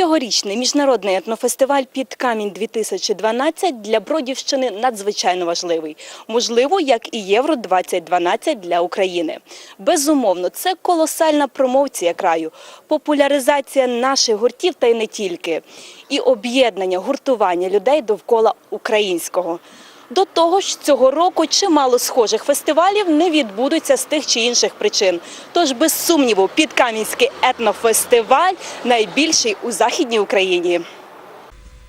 Цьогорічний міжнародний етнофестиваль «Під камінь 2012 для Бродівщини надзвичайно важливий. Можливо, як і Євро 2012 для України. Безумовно, це колосальна промовція краю, популяризація наших гуртів та й не тільки, і об'єднання, гуртування людей довкола українського. До того ж, цього року чимало схожих фестивалів не відбудуться з тих чи інших причин. Тож, без сумніву, підкам'янський етнофестиваль найбільший у Західній Україні.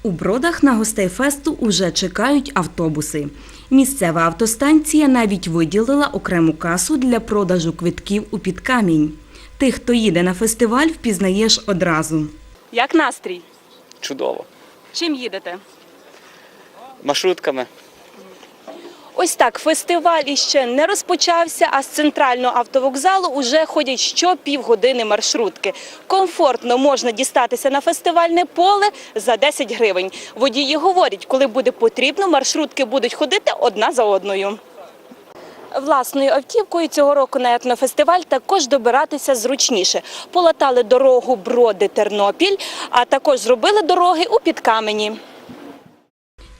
У бродах на гостей фесту уже чекають автобуси. Місцева автостанція навіть виділила окрему касу для продажу квитків у підкамінь. Тих, хто їде на фестиваль, впізнаєш одразу. Як настрій? Чудово. Чим їдете? Маршрутками. Ось так, фестиваль іще не розпочався, а з центрального автовокзалу уже ходять що півгодини маршрутки. Комфортно можна дістатися на фестивальне поле за 10 гривень. Водії говорять, коли буде потрібно, маршрутки будуть ходити одна за одною. Власною автівкою цього року на етнофестиваль також добиратися зручніше. Полатали дорогу Броди Тернопіль, а також зробили дороги у Підкамені.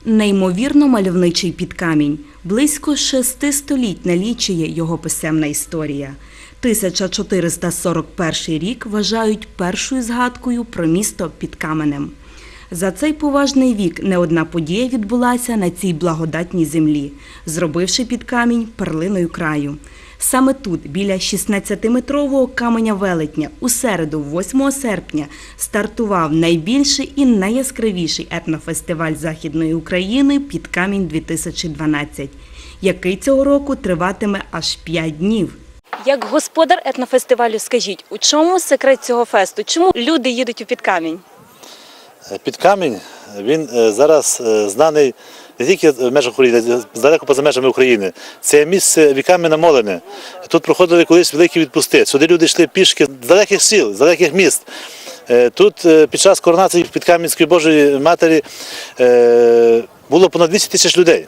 Неймовірно мальовничий підкамінь. Близько шести століть налічує його писемна історія. 1441 рік вважають першою згадкою про місто під каменем. За цей поважний вік не одна подія відбулася на цій благодатній землі, зробивши під камінь перлиною краю. Саме тут, біля 16-метрового каменя велетня, у середу, 8 серпня, стартував найбільший і найяскравіший етнофестиваль Західної України «Під камінь 2012», який цього року триватиме аж 5 днів. Як господар етнофестивалю, скажіть, у чому секрет цього фесту? Чому люди їдуть у підкамінь? Під камінь він е, зараз е, знаний не тільки в межах України, далеко поза межами України. Це місце віками намолене. Тут проходили колись великі відпусти. Сюди люди йшли пішки з далеких сіл, з далеких міст. Е, Тут е, під час коронації Підкам'янської Божої Матері е, було понад 200 тисяч людей.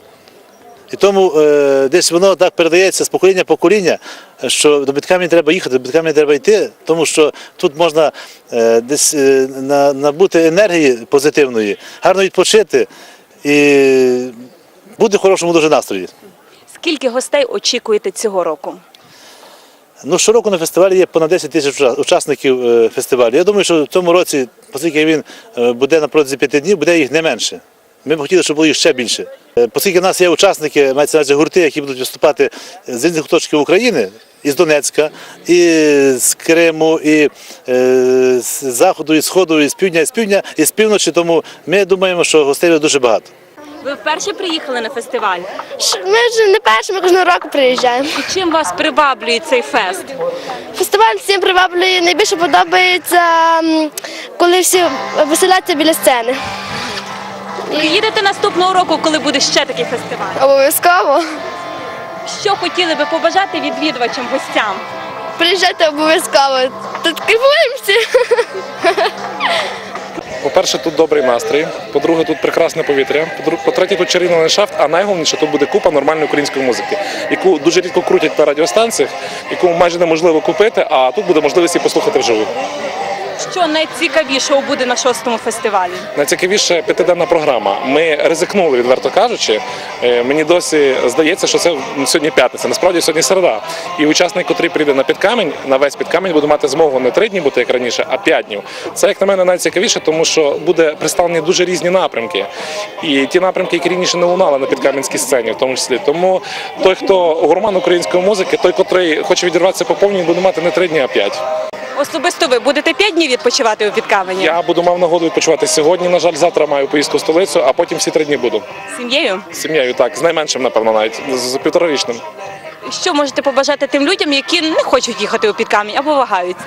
І тому десь воно так передається з покоління в покоління, що до Біткамені треба їхати, до Біткамені треба йти, тому що тут можна десь набути енергії позитивної, гарно відпочити і бути в хорошому дуже настрої. Скільки гостей очікуєте цього року? Ну, щороку на фестивалі є понад 10 тисяч учасників е, фестивалю. Я думаю, що в цьому році, оскільки він е, буде на протязі п'яти днів, буде їх не менше. Ми б хотіли, щоб було їх ще більше. Е, Оскільки в нас є учасники, мається гурти, які будуть виступати з різних куточків України, із Донецька, і з Криму, і е, з заходу, і сходу, і з півдня, і з півдня, і з півночі. Тому ми думаємо, що гостей буде дуже багато. Ви вперше приїхали на фестиваль. Ми вже не перші, ми кожного року приїжджаємо. І чим вас приваблює цей фест? Фестиваль всім приваблює. Найбільше подобається, коли всі веселяться біля сцени. Приїдете наступного року, коли буде ще такий фестиваль. Обов'язково. Що хотіли би побажати відвідувачам, гостям? Приїжджайте обов'язково. Тут кайфуємося. По-перше, тут добрий настрій. По-друге, тут прекрасне повітря. По-третє, тут чарівний ландшафт, а найголовніше, тут буде купа нормальної української музики, яку дуже рідко крутять на радіостанціях, яку майже неможливо купити, а тут буде можливість її послухати вживу. Що найцікавішого буде на шостому фестивалі? Найцікавіше п'ятиденна програма. Ми ризикнули, відверто кажучи. Е, Мені досі здається, що це сьогодні п'ятниця. Насправді сьогодні середа. І учасник, котрий прийде на підкамінь, на весь підкамінь, буде мати змогу не три дні бути як раніше, а п'ять днів. Це як на мене найцікавіше, тому що буде представлені дуже різні напрямки. І ті напрямки, які раніше не лунали на підкам'янській сцені, в тому числі. Тому той, хто гурман української музики, той, котрий хоче відірватися по повній, буде мати не три дні, а п'ять. Особисто ви будете п'ять днів відпочивати у підкамені? Я буду мав нагоду відпочивати сьогодні. На жаль, завтра маю поїздку в столицю, а потім всі три дні буду. З сім'єю? З Сім'єю так, з найменшим, напевно, навіть з півторарічним. Що можете побажати тим людям, які не хочуть їхати у підкамінь або вагаються?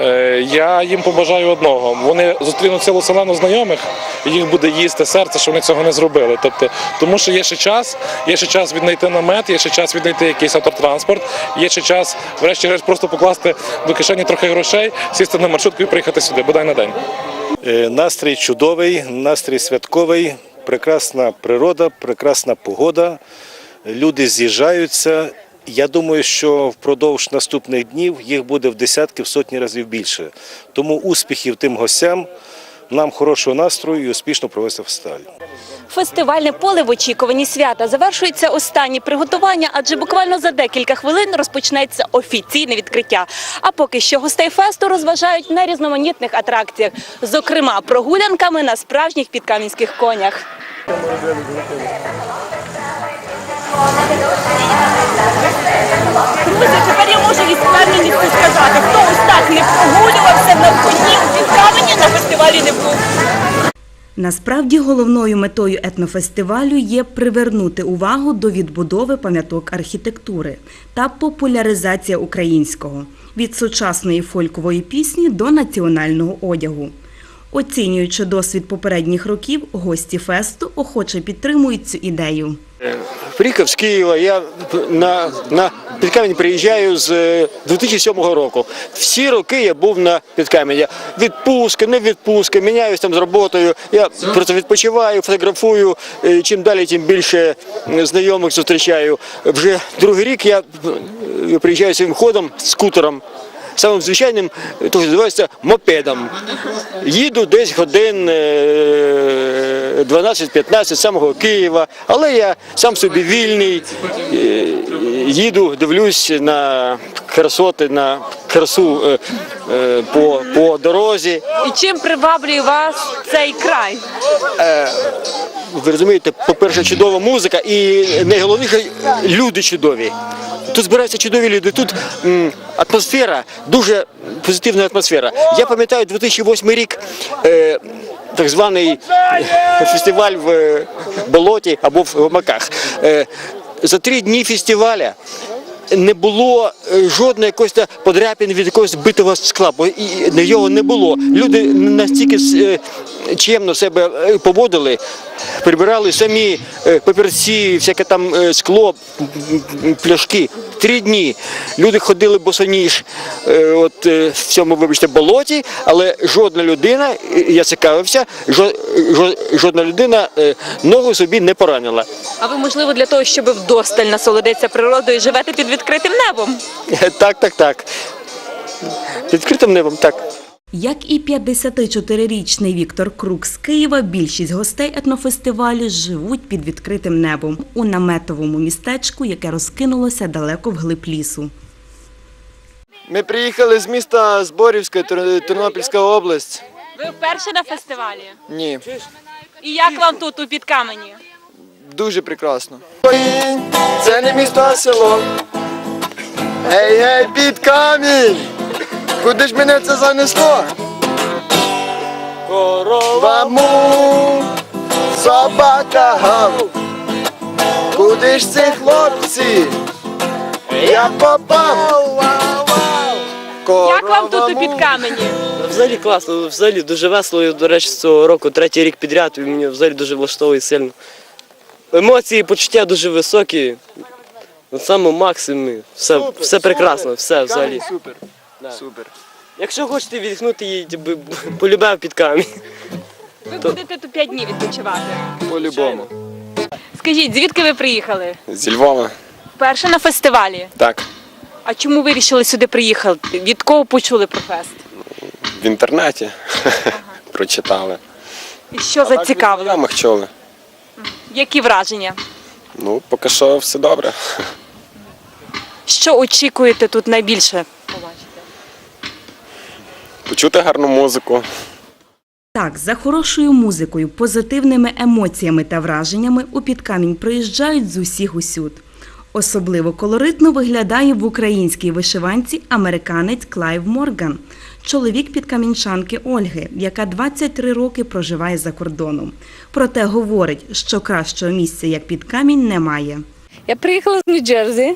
Е, я їм побажаю одного. Вони зустрінуть цілу селену знайомих, і їх буде їсти серце, що вони цього не зробили. Тобто, тому що є ще час, є ще час віднайти намет, є ще час віднайти якийсь автотранспорт, є ще час, врешті-решт, просто покласти до кишені трохи грошей, сісти на маршрутку і приїхати сюди, бодай на день. Е, Настрій чудовий, настрій святковий, прекрасна природа, прекрасна погода. Люди з'їжджаються. Я думаю, що впродовж наступних днів їх буде в десятки, в сотні разів більше. Тому успіхів тим гостям, нам хорошого настрою і успішно провести фестиваль. Фестивальне поле в очікуванні свята завершується останні приготування, адже буквально за декілька хвилин розпочнеться офіційне відкриття. А поки що гостей фесту розважають на різноманітних атракціях, зокрема прогулянками на справжніх підкам'янських конях. Друзі, тепер я можу із впевненістю сказати, хто ось так не прогулювався на коні у підкамені на фестивалі не був. Насправді головною метою етнофестивалю є привернути увагу до відбудови пам'яток архітектури та популяризація українського від сучасної фолькової пісні до національного одягу. Оцінюючи досвід попередніх років, гості фесту охоче підтримують цю ідею. Приїхав з Києва. Я на, на підкамінь приїжджаю з е, 2007 року. Всі роки я був на підкамені. Відпустки, не відпустки, міняюсь там з роботою. Я просто відпочиваю, фотографую. Е, Чим далі, тим більше е, знайомих зустрічаю. Вже другий рік я е, приїжджаю своїм ходом, скутером. Самим звичайним, е, то називається мопедом. Їду десь годин е, 12-15 з самого Києва, але я сам собі вільний, е, їду, дивлюсь на красоти, на красу е, е, по, по дорозі. І чим приваблює вас цей край? Ви розумієте, по-перше, чудова музика і найголовніше люди чудові. Тут збираються чудові люди. Тут атмосфера, дуже позитивна атмосфера. Я пам'ятаю 2008 рік. Е, так званий фестиваль в е, болоті або в гамаках. Е, за три дні фестиваля не було е, жодної якоїсь та подряпин від якогось битого скла, бо його не було. Люди настільки е, чемно себе е, поводили, прибирали самі е, папірці, всяке там е, скло, пляшки. Три дні люди ходили босоніж от, в цьому, вибачте, болоті, але жодна людина, я цікавився, жо- жо- жодна людина ногу собі не поранила. А ви, можливо, для того, щоб вдосталь насолодитися природою, живете під відкритим небом? Так, так, так. Під відкритим небом, так. Як і 54-річний Віктор Крук з Києва, більшість гостей етнофестивалю живуть під відкритим небом у наметовому містечку, яке розкинулося далеко вглиб лісу. Ми приїхали з міста Зборівська, Тернопільська область. Ви вперше на фестивалі? Ні, І як вам тут у підкамені? дуже прекрасно. Це не місто, а село. Ей, ей, під камінь! Куди ж мене це занесло? Корова му, собака гав. Куди ж ці хлопці? Я попав. Як вам тут у підкамені? Взагалі класно, взагалі дуже весело. І, До речі, з цього року третій рік підряд, і мені взагалі дуже влаштовує сильно. Емоції, почуття дуже високі. На самому максимумі. Все, все прекрасно, все взагалі. Супер. Супер. Якщо хочете віддихнути, їдьте, би- полюбив під камінь. Ви будете тут 5 днів відпочивати. По-любому. Скажіть, звідки ви приїхали? Зі Львова, Вперше на фестивалі. так, А чому ви вирішили сюди приїхати? Від кого почули про фест? в інтернеті прочитали. І що зацікавило? Знайомих чули. Які враження? Ну, поки що все добре. Що очікуєте тут найбільше? Почути гарну музику. Так, за хорошою музикою, позитивними емоціями та враженнями у підкамінь приїжджають з усіх усюд. Особливо колоритно виглядає в українській вишиванці американець Клайв Морган, чоловік підкамінчанки Ольги, яка 23 роки проживає за кордоном. Проте говорить, що кращого місця, як підкамінь, немає. Я приїхала з Нью-Джерсі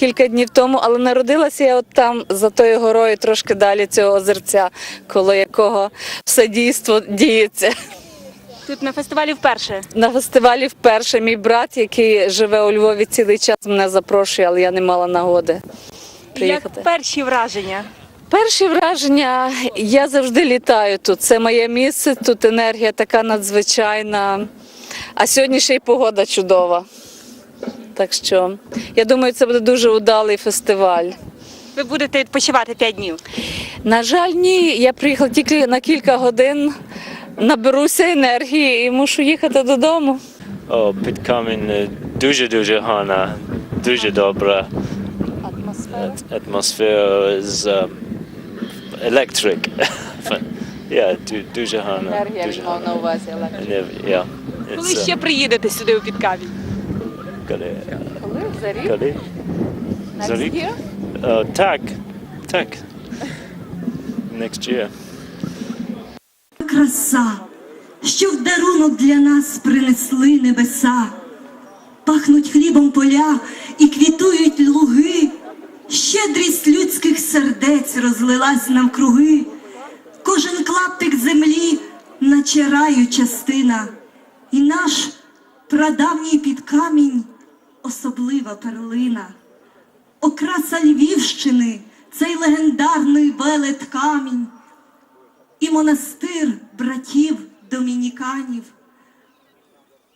кілька днів тому, але народилася я от там, за тою горою, трошки далі цього озерця, коло якого все дійство діється. Тут на фестивалі вперше. На фестивалі вперше мій брат, який живе у Львові цілий час, мене запрошує, але я не мала нагоди приїхати. Як перші враження? Перші враження, я завжди літаю тут. Це моє місце, тут енергія така надзвичайна. А сьогодні ще й погода чудова. Так що я думаю, це буде дуже удалий фестиваль. Ви будете відпочивати 5 днів. На жаль, ні. Я приїхала тільки на кілька годин. наберуся енергії і мушу їхати додому. О, під камінь е, дуже-дуже гарна, дуже добра Атмосфера. атмосфера з е, електрик. Ду- дуже гарна. Енергія мав на увазі електрика. Коли ще приїдете сюди у Підкамінь? Коли, Коли? За рік? коли? За рік? year? Е, так, так. Next year. краса, що в дарунок для нас принесли небеса. Пахнуть хлібом поля і квітують луги. Щедрість людських сердець розлилась нам круги. Кожен клаптик землі, наче раю частина. І наш прадавній підкамінь особлива перлина. Окраса Львівщини, цей легендарний велет камінь і монастир братів домініканів.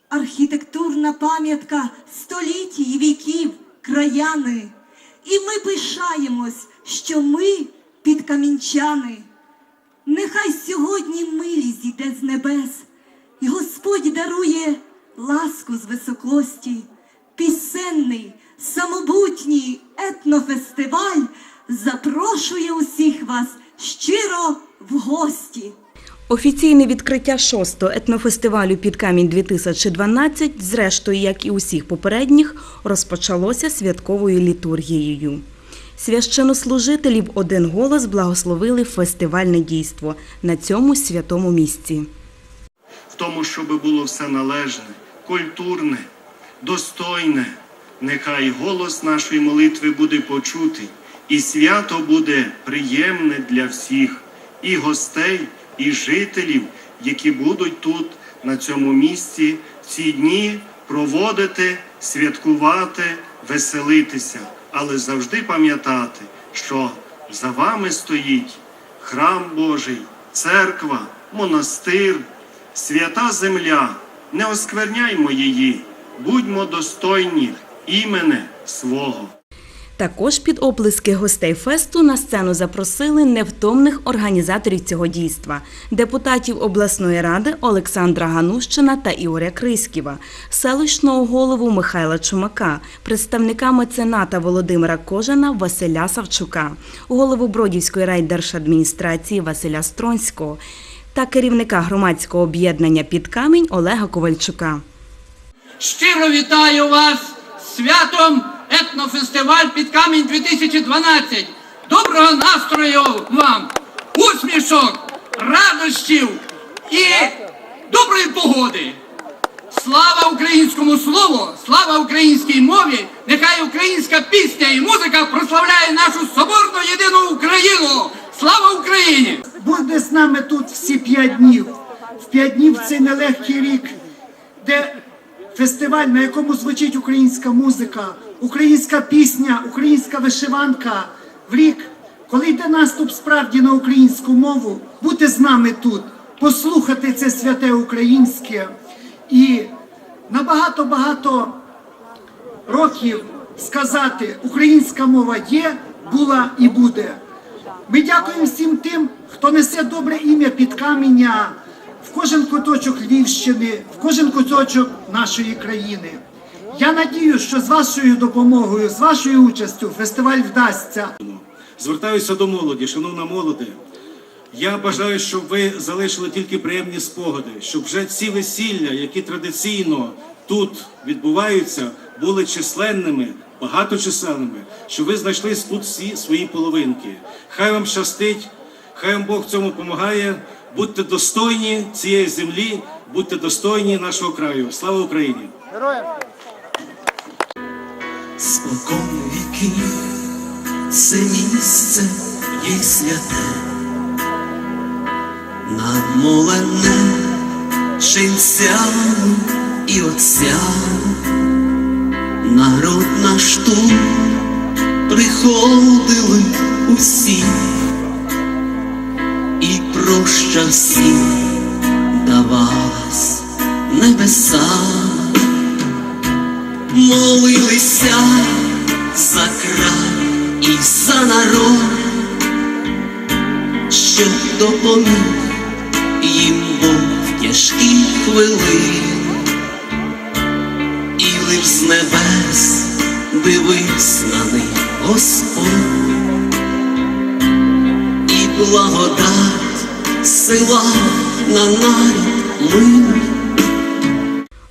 Архітектурна пам'ятка століть і віків, краяни. І ми пишаємось, що ми підкамінчани. Нехай сьогодні милість зійде з небес, і Господь дарує ласку з високості, пісенний, самобутній етнофестиваль запрошує усіх вас щиро в гості. Офіційне відкриття 6-го етнофестивалю «Підкамінь 2012, зрештою, як і усіх попередніх, розпочалося святковою літургією. Священнослужителі в один голос благословили фестивальне дійство на цьому святому місці. в тому, щоб було все належне, культурне, достойне. Нехай голос нашої молитви буде почутий, і свято буде приємне для всіх, і гостей, і жителів, які будуть тут, на цьому місці, ці дні проводити, святкувати, веселитися, але завжди пам'ятати, що за вами стоїть храм Божий, церква, монастир, свята земля, не оскверняймо її, будьмо достойні імене свого. Також під оплески гостей фесту на сцену запросили невтомних організаторів цього дійства депутатів обласної ради Олександра Ганущина та Ігоря Криськіва, селищного голову Михайла Чумака, представника мецената Володимира Кожана Василя Савчука, голову Бродівської райдержадміністрації Василя Стронського та керівника громадського об'єднання «Під камінь» Олега Ковальчука. Щиро вітаю вас святом етнофестиваль під камінь 2012. Доброго настрою вам, усмішок, радощів і доброї погоди. Слава українському слову, слава українській мові. Нехай українська пісня і музика прославляє нашу соборну єдину Україну. Слава Україні! буде з нами тут всі п'ять днів. В п'ять днів цей нелегкий рік, де фестиваль, на якому звучить українська музика, українська пісня, українська вишиванка. В рік, коли йде наступ справді на українську мову, бути з нами тут, послухати це святе українське і на багато-багато років сказати, українська мова є, була і буде. Ми дякуємо всім тим, хто несе добре ім'я під каміння кожен куточок Львівщини, в кожен куточок нашої країни. Я надію, що з вашою допомогою, з вашою участю фестиваль вдасться. Звертаюся до молоді, шановна молоде. Я бажаю, щоб ви залишили тільки приємні спогади, щоб вже ці весілля, які традиційно тут відбуваються, були численними, багаточисельними, щоб ви знайшли тут всі свої половинки. Хай вам щастить, хай вам Бог цьому допомагає. Будьте достойні цієї землі, будьте достойні нашого краю. Слава Україні! Спокон віків, це місце є святе, намолене ченцями і отцями, народ наш тут приходили усі, і проща всім давалась небесами молилися за край і за народ, щоб допоміг їм Бог тяжкі хвилини, і лиш з небес дивись на них, Господь, благодать сила на нарід.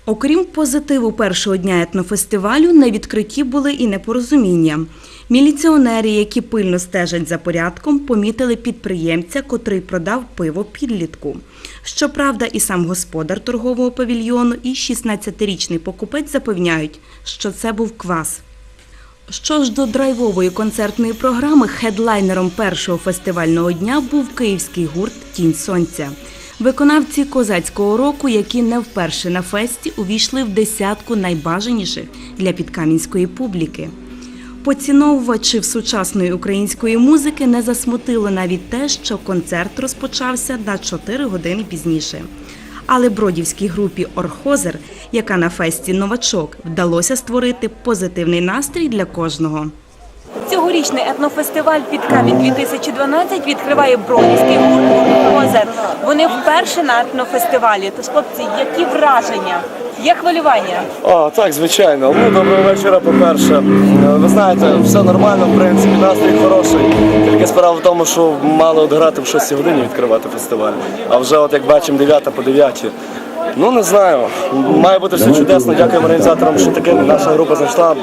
Окрім позитиву першого дня етнофестивалю, на відкритті були і непорозуміння. Міліціонери, які пильно стежать за порядком, помітили підприємця, котрий продав пиво підлітку. Щоправда, і сам господар торгового павільйону, і 16-річний покупець запевняють, що це був квас. Що ж до драйвової концертної програми, хедлайнером першого фестивального дня був київський гурт Тінь сонця. Виконавці козацького року, які не вперше на фесті увійшли в десятку найбажаніших для підкам'янської публіки. Поціновувачів сучасної української музики не засмутило навіть те, що концерт розпочався на 4 години пізніше. Але бродівській групі Орхозер, яка на фесті новачок, вдалося створити позитивний настрій для кожного. Цьогорічний етнофестиваль під камінь 2012 відкриває бродівський гурт Орхозер. Вони вперше на етнофестивалі. Тож, хлопці, які враження? Є хвилювання? О, так, звичайно. Ну, доброго вечора, по-перше. Ви знаєте, все нормально, в принципі, настрій хороший. Тільки справа в тому, що мали от грати в 6 годині відкривати фестиваль. А вже, от як бачимо, 9 по 9. Ну не знаю. Має бути все чудесно. Дякуємо організаторам, що таке наша група знайшла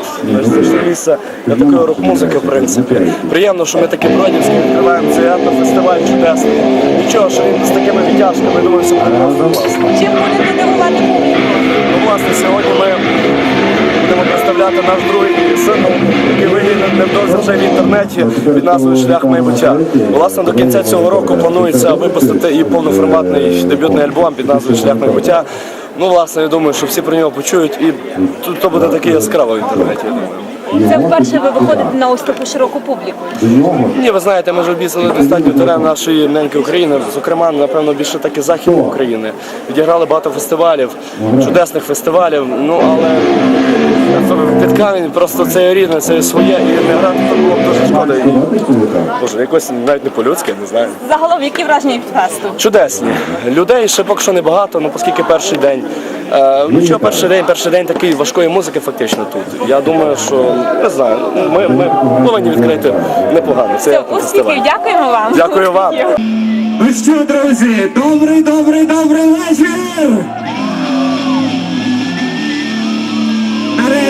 місце для такої рок-музики, в принципі. Приємно, що ми такі бродівські відкриваємо цей етнофестиваль чудесний. Нічого, що він з такими відтяжками, думаю, все буде просто класно. Чим будете дивувати публіку? Ну, власне, сьогодні ми будемо представляти наш другий сингл, який невдовзі вже в інтернеті під назвою Шлях майбуття. Власне, до кінця цього року планується випустити і повноформатний дебютний альбом під назвою Шлях майбуття. Ну, власне, я думаю, що всі про нього почують, і то- буде таке яскраво в інтернеті, я думаю. Це вперше ви виходите на ось таку широку публіку. Ні, ви знаєте, ми вже обіцяли достатньо терен нашої ненької України, зокрема, напевно, більше так і західної України. Відіграли багато фестивалів, чудесних фестивалів. Ну але під камінь просто це рідне, це своє, і не грати тут було б дуже шкода. Боже, якось навіть не по-людськи, не знаю. Загалом, які враження від фесту? Чудесні. Людей ще поки що небагато, ну оскільки перший день. Е, ну що, перший день, перший день такий важкої музики фактично тут. Я думаю, що не знаю, ми, ми повинні відкрити непогано. Це фестиваль. Успіхів, дякуємо вам. Дякую вам. Ну що, друзі, добрий, добрий, добрий вечір!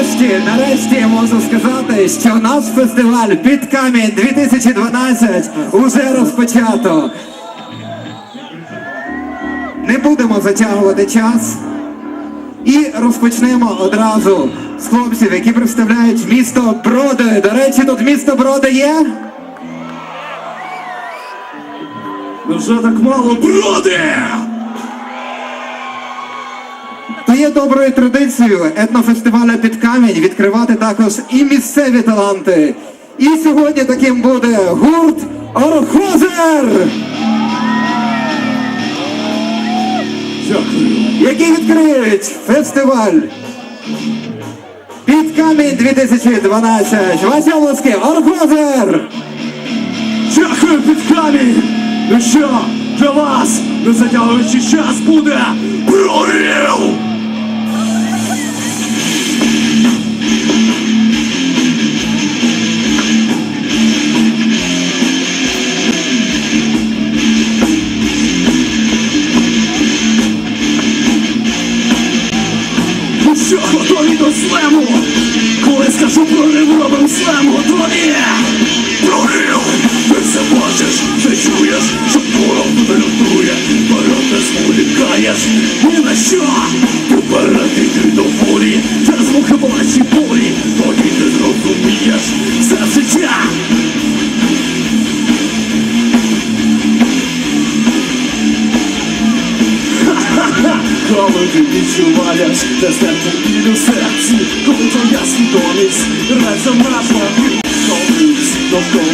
Нарешті, нарешті можу сказати, що наш фестиваль під камінь 2012 уже розпочато. Не будемо затягувати час і розпочнемо одразу з хлопців, які представляють місто Броди. До речі, тут місто Броди є. Вже так мало броди! Є доброю традицією етнофестивалю під камінь відкривати також і місцеві таланти. І сьогодні таким буде гурт Орхозер! Які відкриють фестиваль під камінь 2012. Вася Луцький, Орхозер! Дякую, під камінь! Ну що, для вас, не затягуючи час, буде прорив! Що, готові до слему? Коли скажу прорив, робимо слем, готові! Ти все бачиш, все чуєш, що ворог тут лютує, Вперед не зволікаєш, ні на що! Уперед іди до волі, через мухи ваші болі, тоді ти зрозумієш все життя! Коли ти відчуваєш, те серце біль у серці, коли твоя свідомість разом разом, коли всі довкола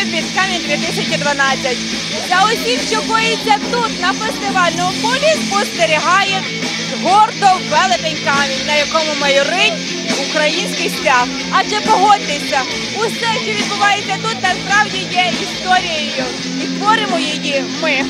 етнофестивалю під камінь 2012. За усім, що коїться тут на фестивальному полі, спостерігає гордо велетень камінь, на якому майорить український стяг. Адже погодьтеся, усе, що відбувається тут, насправді є історією, і творимо її ми.